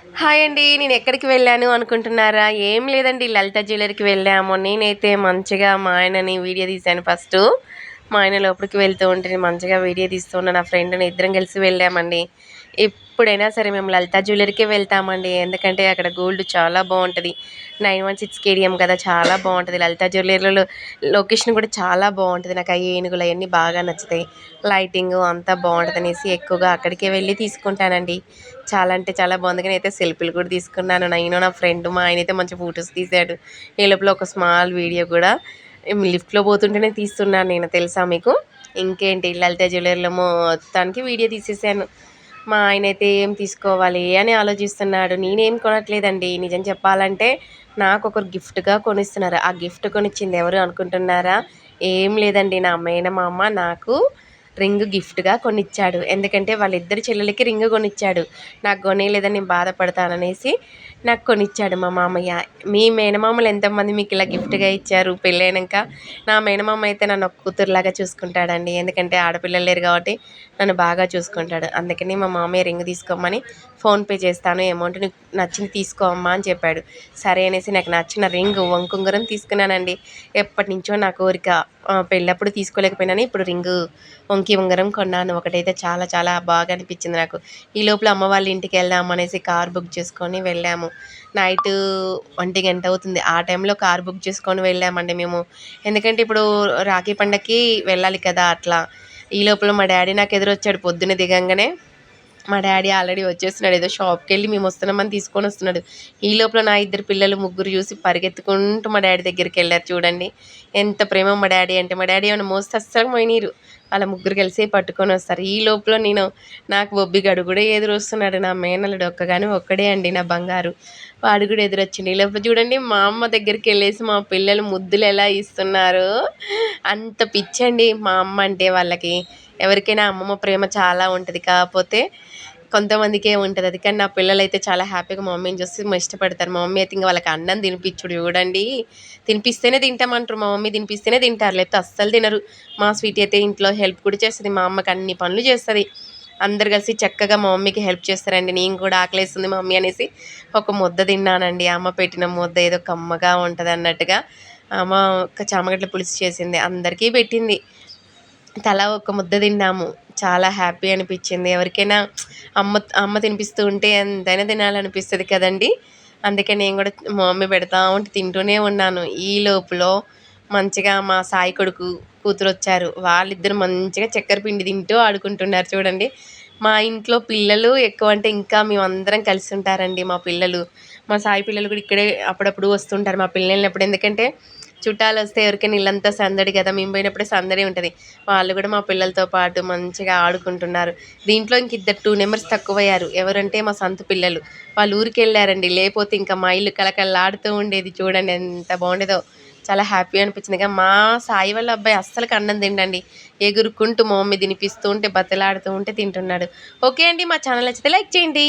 Hi అండి నేను ఎక్కడికి వెళ్ళాను అనుకుంటున్నారా? ఏం లేదండి లలిత జ్యువెలరీకి వెళ్ళాము. నేనైతే మంచిగా మా ఆయనని వీడియో తీశాను ఫస్ట్. మా ఆయన లోపలికి వెళ్తూ ఉంటే నేను మంచిగా వీడియో తీస్తూ ఉన్న నా ఫ్రెండ్ని ఇద్దరం కలిసి వెళ్ళామండి. ఎప్పుడైనా సరే మేము లలిత జ్యువెలరీకే వెళ్తామండి. ఎందుకంటే అక్కడ గోల్డ్ చాలా బాగుంటుంది. నైన్ వన్ సిక్స్ కేడిఎం కదా చాలా బాగుంటుంది. లలిత జ్యువెలరీలో లొకేషన్ కూడా చాలా బాగుంటుంది. నాకు ఆ ఏనుగులు అవన్నీ బాగా నచ్చుతాయి. లైటింగ్ అంతా బాగుంటుంది అనేసి ఎక్కువగా అక్కడికే వెళ్ళి తీసుకుంటానండి. చాలా అంటే చాలా బాగుంది. కానీ అయితే సెల్ఫీలు కూడా తీసుకున్నాను. నేను నా ఫ్రెండ్ మా ఆయన అయితే మంచి ఫొటోస్ తీశాడు ఈ లోపల ఒక స్మాల్ వీడియో కూడా లిఫ్ట్లో పోతుంటేనే తీస్తున్నాను నేను తెలుసా మీకు? ఇంకేంటి లలిత జ్యువెలరీలో మొత్తానికి వీడియో తీసేసాను. మా ఆయన అయితే ఏం తీసుకోవాలి అని ఆలోచిస్తున్నాడు. నేనేం కొనట్లేదండి. నిజం చెప్పాలంటే నాకు ఒకరు గిఫ్ట్గా కొనిస్తున్నారు. ఆ గిఫ్ట్ కొనిచ్చింది ఎవరు అనుకుంటున్నారా? ఏం లేదండి. నా మా అమ్మ నాకు రింగ్ గిఫ్ట్గా కొనిచ్చాడు. ఎందుకంటే వాళ్ళిద్దరి చెల్లెలకి రింగ్ కొనిచ్చాడు. నాకు కొనేయలేదని నేను బాధపడతాననేసి నాకు కొనిచ్చాడు మా మామయ్య. మీ మేనమామలు ఎంతమంది మీకు ఇలా గిఫ్ట్గా ఇచ్చారు? పెళ్ళైనాక నా మేనమామ అయితే నన్ను ఒక కూతురులాగా చూసుకుంటాడండి. ఎందుకంటే ఆడపిల్లలు లేరు కాబట్టి నన్ను బాగా చూసుకుంటాడు. అందుకని మా మామయ్య రింగ్ తీసుకోమని ఫోన్పే చేస్తాను. అమౌంట్ నీకు నచ్చింది తీసుకోమ్మా అని చెప్పాడు. సరే అనేసి నాకు నచ్చిన రింగ్ వంకుంగరం తీసుకున్నానండి. ఎప్పటి నుంచో నా కోరిక పెళ్ళప్పుడు తీసుకోలేకపోయినాను. ఇప్పుడు రింగు వంకి ఉంగరం కొన్నాను. ఒకటైతే చాలా చాలా బాగా అనిపించింది నాకు. ఈ లోపల అమ్మ వాళ్ళ ఇంటికి వెళ్దాం అనేసి కార్ బుక్ చేసుకొని వెళ్ళాము. నైట్ ఒంటి గంట అవుతుంది. ఆ టైంలో కార్ బుక్ చేసుకొని వెళ్ళామండి మేము. ఎందుకంటే ఇప్పుడు రాఖీ పండగకి వెళ్ళాలి కదా అట్లా. ఈ లోపల మా డాడీ నాకు ఎదురొచ్చాడు. పొద్దున దిగంగానే మా డాడీ ఆల్రెడీ వచ్చేస్తున్నాడు ఏదో షాప్కి వెళ్ళి మేము వస్తున్నామని తీసుకొని వస్తున్నాడు. ఈ లోపల నా ఇద్దరు పిల్లలు ముగ్గురు చూసి పరిగెత్తుకుంటూ మా డాడీ దగ్గరికి వెళ్ళారు చూడండి. ఎంత ప్రేమ మా డాడీ అంటే మా డాడీ ఏమైనా మోస్తే అస్సలు పోయినీరు వాళ్ళ ముగ్గురు కలిసి పట్టుకొని వస్తారు. ఈ లోపల నేను నాకు బొబ్బిగాడు కూడా ఎదురు వస్తున్నాడు నా మేనలుడు ఒక్కగానే ఒక్కడే అండి నా బంగారు. వాడు కూడా ఎదురొచ్చింది ఈ లోపల చూడండి మా అమ్మ దగ్గరికి వెళ్ళేసి మా పిల్లలు ముద్దులు ఎలా ఇస్తున్నారు. అంత పిచ్చండి మా అమ్మ అంటే వాళ్ళకి. ఎవరికైనా అమ్మమ్మ ప్రేమ చాలా ఉంటుంది. కాకపోతే కొంతమందికే ఉంటుంది. అది కానీ నా పిల్లలు అయితే చాలా హ్యాపీగా మా మమ్మీని చూసి ఇష్టపడతారు. మా మమ్మీ అయితే ఇంకా వాళ్ళకి అన్నం తినిపించుడు చూడండి. తినిపిస్తేనే తింటామంటారు. మా మమ్మీ తినిపిస్తేనే తింటారు. లేకపోతే అస్సలు తినరు. మా స్వీట్ అయితే ఇంట్లో హెల్ప్ కూడా చేస్తుంది. మా అమ్మకి అన్ని పనులు చేస్తుంది. అందరు కలిసి చక్కగా మా మమ్మీకి హెల్ప్ చేస్తారండి. నేను కూడా ఆకలేస్తుంది మా మమ్మీ అనేసి ఒక ముద్ద తిన్నానండి. అమ్మ పెట్టిన ముద్ద ఏదో కమ్మగా ఉంటుంది అన్నట్టుగా అమ్మ ఒక చామగడ్డ పులుసు చేసింది. అందరికీ పెట్టింది. తలా ఒక ముద్ద తిన్నాము. చాలా హ్యాపీ అనిపించింది. ఎవరికైనా అమ్మ అమ్మ తినిపిస్తూ ఉంటే ఎంతైనా తినాలనిపిస్తుంది కదండి. అందుకే నేను కూడా మా మమ్మీ పెడతా ఉంటే తింటూనే ఉన్నాను. ఈ లోపల మంచిగా మా సాయి కొడుకు కూతురు వచ్చారు వాళ్ళిద్దరు మంచిగా చక్కెర పిండి తింటూ ఆడుకుంటున్నారు చూడండి. మా ఇంట్లో పిల్లలు ఎక్కువ అంటే ఇంకా మేము అందరం కలిసి ఉంటారండి మా పిల్లలు. మా సాయి పిల్లలు కూడా ఇక్కడే అప్పుడప్పుడు వస్తుంటారు మా పిల్లలు ఎందుకంటే చుట్టాలు వస్తే ఎవరికైనా ఇల్లంతా సందడి కదా మేము పోయినప్పుడే సందడి ఉంటుంది. వాళ్ళు కూడా మా పిల్లలతో పాటు మంచిగా ఆడుకుంటున్నారు. దీంట్లో ఇంక ఇద్దరు టూ నెంబర్స్ తక్కువయ్యారు. ఎవరంటే మా సంత పిల్లలు. వాళ్ళు ఊరికి వెళ్ళారండి లేకపోతే ఇంకా మా ఇల్లు కలకల్లాడుతూ ఉండేది. చూడండి ఎంత బాగుండేదో. చాలా హ్యాపీ అనిపించింది. కానీ మా సాయి వాళ్ళ అబ్బాయి అస్సలు అన్నం తిండండి ఎగురుకుంటూ మా మమ్మీ తినిపిస్తూ ఉంటే బతలాడుతూ ఉంటే తింటున్నాడు. ఓకే అండి. మా ఛానల్ నచ్చితే లైక్ చేయండి.